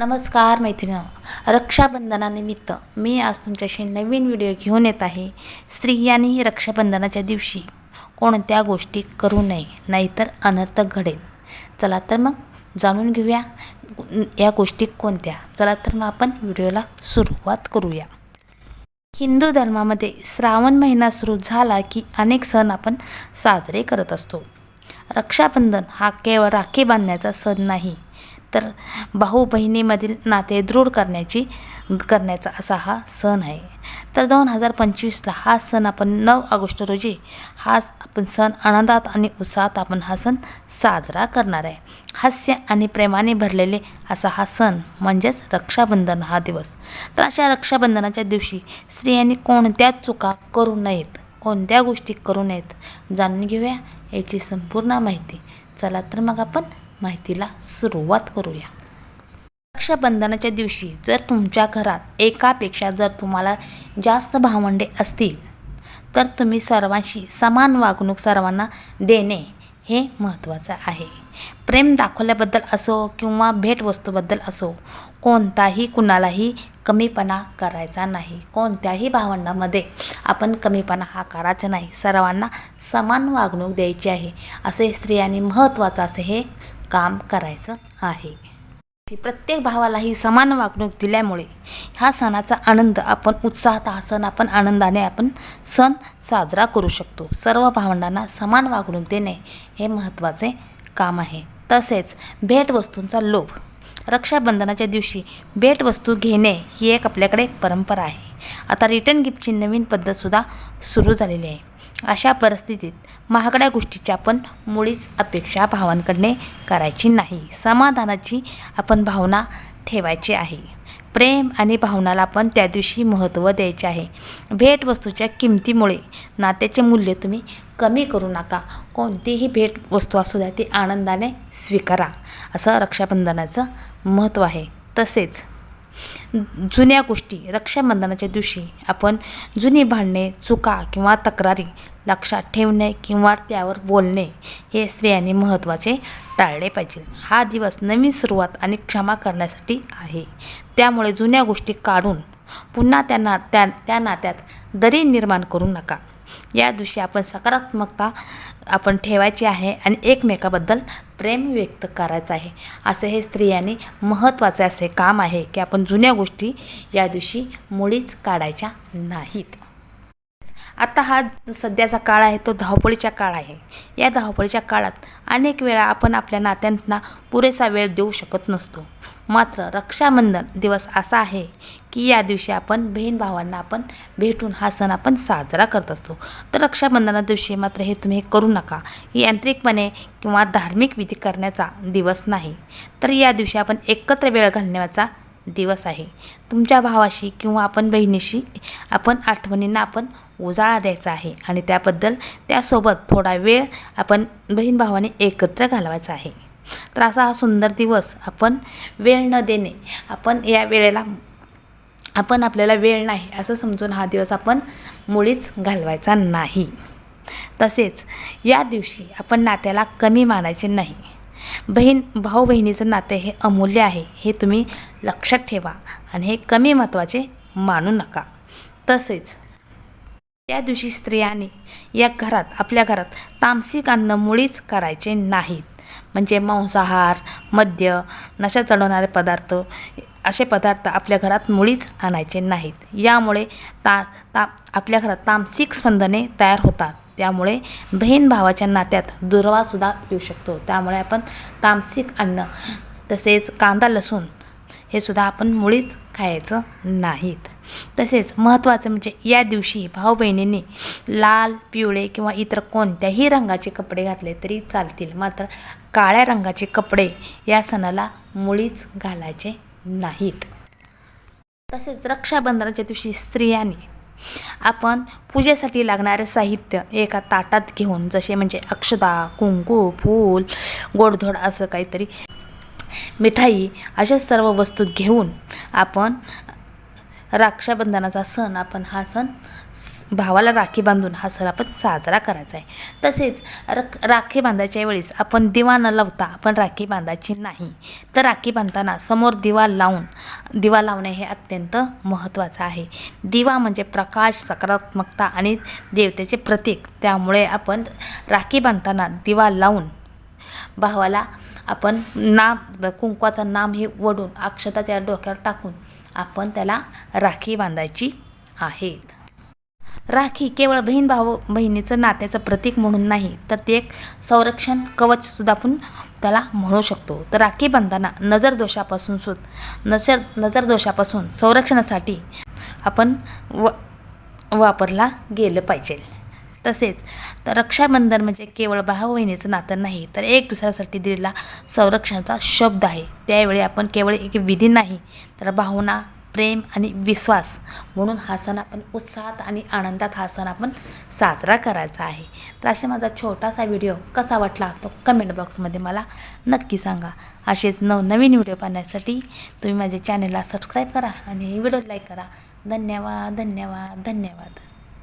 नमस्कार मैत्रिणी रक्षाबंधनानिमित्त मी आज तुमच्याशी नवीन व्हिडिओ घेऊन येत आहे. स्त्रियांनी रक्षाबंधनाच्या दिवशी कोणत्या गोष्टी करू नये नाहीतर अनर्थ घडेल. चला तर मग जाणून घेऊया या गोष्टी कोणत्या. चला तर मग आपण व्हिडिओला सुरुवात करूया. हिंदू धर्मामध्ये श्रावण महिना सुरू झाला की अनेक सण आपण साजरे करत असतो. रक्षाबंधन हा केवळ राखी बांधण्याचा सण नाही तर भाऊ बहिणीमधील नाते दृढ करण्याची करण्याचा असा हा सण आहे. तर दोन हजार पंचवीसला हा सण आपण नऊ ऑगस्ट रोजी हा आपण सण आनंदात आणि उत्साहात आपण हा सण साजरा करणार आहे. हास्य आणि प्रेमाने भरलेले असा हा सण म्हणजेच रक्षाबंधन हा दिवस. तर अशा रक्षाबंधनाच्या दिवशी स्त्रियांनी कोणत्याच चुका करू नयेत कोणत्या गोष्टी करू नयेत जाणून घेऊया याची संपूर्ण माहिती. चला तर मग आपण माहितीला सुरुवात करूया. रक्षाबंधनाच्या दिवशी जर तुमच्या घरात एकापेक्षा जर तुम्हाला जास्त भावंडे असतील तर तुम्ही सर्वांशी समान वागणूक सर्वांना देणे हे महत्त्वाचं आहे. प्रेम दाखवल्याबद्दल असो किंवा भेटवस्तूबद्दल असो कोणताही कुणालाही कमीपणा करायचा नाही. कोणत्याही भावंडामध्ये आपण कमीपणा हा करायचा नाही. सर्वांना समान वागणूक द्यायची आहे. असे स्त्रियांनी महत्त्वाचं असे हे काम करायचं आहे. प्रत्येक भावालाही समान वागणूक दिल्यामुळे ह्या सणाचा आनंद आपण उत्साहात हा सण आपण आनंदाने आपण सण साजरा करू शकतो. सर्व भावंडांना समान वागणूक देणे हे महत्त्वाचे काम आहे. तसेच भेटवस्तूंचा लोभ. रक्षाबंधनाच्या दिवशी भेटवस्तू घेणे ही एक आपल्याकडे परंपरा आहे. आता रिटर्न गिफ्टची नवीन पद्धतसुद्धा सुरू झालेली आहे. अशा परिस्थितीत महागड्या गोष्टीची आपण मुळीच अपेक्षा भावांकडने करायची नाही. समाधानाची आपण भावना ठेवायची आहे. प्रेम आणि भावनाला आपण त्या दिवशी महत्त्व द्यायचे आहे. भेटवस्तूच्या किमतीमुळे नात्याचे मूल्य तुम्ही कमी करू नका. कोणतीही भेटवस्तू असू द्या ती आनंदाने स्वीकारा. असं रक्षाबंधनाचं महत्त्व आहे. तसेच जुन्या गोष्टी रक्षाबंधनाच्या दिवशी आपण जुनी भांडणे चुका किंवा तक्रारी लक्षात ठेवणे किंवा त्यावर बोलणे हे स्त्रियांनी महत्त्वाचे टाळले पाहिजे. हा दिवस नवीन सुरुवात आणि क्षमा करण्यासाठी आहे. त्यामुळे जुन्या गोष्टी काढून पुन्हा त्यांना त्या त्या नात्यात दरी निर्माण करू नका. या दिवशी आपण सकारात्मकता आपण ठेवायची आहे आणि एकमेकाबद्दल प्रेम व्यक्त करायचं आहे. असे हे स्त्रियांनी महत्त्वाचे असे काम आहे की आपण जुन्या गोष्टी या दिवशी मुळीच काढायच्या नाहीत. आता हा सध्याचा काळ आहे तो धावपळीचा काळ आहे. या धावपळीच्या काळात अनेक वेळा आपण आपल्या नात्यांना पुरेसा वेळ देऊ शकत नसतो. मात्र रक्षाबंधन दिवस असा आहे की या दिवशी आपण बहीण भावांना आपण भेटून हा सण आपण साजरा करत असतो. तर रक्षाबंधना दिवशी मात्र हे तुम्ही करू नका. यांत्रिकपणे किंवा धार्मिक विधी करण्याचा दिवस नाही. तर या दिवशी आपण एकत्र वेळ घालण्याचा दिवस आहे. तुमच्या भावाशी किंवा आपण बहिणीशी आपण आठवणींना आपण उजाळा द्यायचा आहे आणि त्याबद्दल त्यासोबत थोडा वेळ आपण बहीण भावाने एकत्र घालवायचा आहे. तर असा हा सुंदर दिवस आपण वेळ न देणे आपण या वेळेला आपण आपल्याला वेळ नाही असं समजून हा दिवस आपण मुळीच घालवायचा नाही. तसेच या दिवशी आपण नात्याला कमी मानायचे नाही. बहीण भाऊ बहिणीचं नाते हे अमूल्य आहे हे तुम्ही लक्षात ठेवा आणि हे कमी महत्त्वाचे मानू नका. तसेच त्या दिवशी स्त्रियांनी या घरात आपल्या घरात तामसिक अन्न मुळीच करायचे नाहीत. म्हणजे मांसाहार मद्य नशा चढवणारे पदार्थ असे पदार्थ आपल्या घरात मुळीच आणायचे नाहीत. यामुळे ता ता आपल्या घरात तामसिक स्पंदने तयार होतात. त्यामुळे बहीण भावाच्या नात्यात दुर्वासुद्धा येऊ शकतो. त्यामुळे आपण तामसिक अन्न तसेच कांदा लसूण हे सुद्धा आपण मुळीच खायचं नाहीत. तसेच महत्त्वाचं म्हणजे या दिवशी भाऊ बहिणींनी लाल पिवळे किंवा इतर कोणत्याही रंगाचे कपडे घातले तरी चालतील. मात्र काळ्या रंगाचे कपडे या सणाला मुळीच घालायचे नाहीत. तसेच रक्षाबंधनाच्या दिवशी स्त्रियांनी आपण पूजेसाठी लागणारे साहित्य एका ताटात घेऊन जसे म्हणजे अक्षदा कुंकू फूल गोडधोड असं काहीतरी मिठाई अशा सर्व वस्तू घेऊन आपण रक्षाबंधनाचा सण आपण हा सण भावाला राखी बांधून हा सण आपण साजरा करायचा आहे. तसेच रक राखी बांधायच्या वेळेस आपण दिवा न लावता आपण राखी बांधायची नाही. तर राखी बांधताना समोर दिवा लावून दिवा लावणे हे अत्यंत महत्त्वाचं आहे. दिवा म्हणजे प्रकाश सकारात्मकता आणि देवतेचे प्रतीक. त्यामुळे आपण राखी बांधताना दिवा लावून भावाला आपण नाम कुंकवाचं नाम हे वडून अक्षताच्या डोक्यावर टाकून आपण त्याला राखी बांधायची आहे राखी केवळ बहीण भाऊ बहिणीचं नात्याचं प्रतीक म्हणून नाही तर ते एक संरक्षण कवचसुद्धा आपण त्याला म्हणू शकतो. तर राखी बांधताना नजरदोषापासून सुद नजर नजरदोषापासून संरक्षणासाठी आपण व वापरला गेलं पाहिजे. तसेच तर रक्षाबंधन म्हणजे केवळ भाऊ बहिणीचं नातं नाही तर एक दुसऱ्यासाठी दिलेला संरक्षणाचा शब्द आहे. त्यावेळी आपण केवळ एक विधी नाही तर भावना प्रेम आणि विश्वास म्हणून हा सण आपण उत्साहात आणि आनंदात हा सण आपण साजरा करायचा आहे. तर असा माझा छोटासा व्हिडिओ कसा वाटला तो कमेंट बॉक्समध्ये मला नक्की सांगा. असेच नवनवीन व्हिडिओ पाहण्यासाठी तुम्ही माझ्या चॅनलला सबस्क्राईब करा आणि व्हिडिओ लाईक करा. धन्यवाद धन्यवाद धन्यवाद.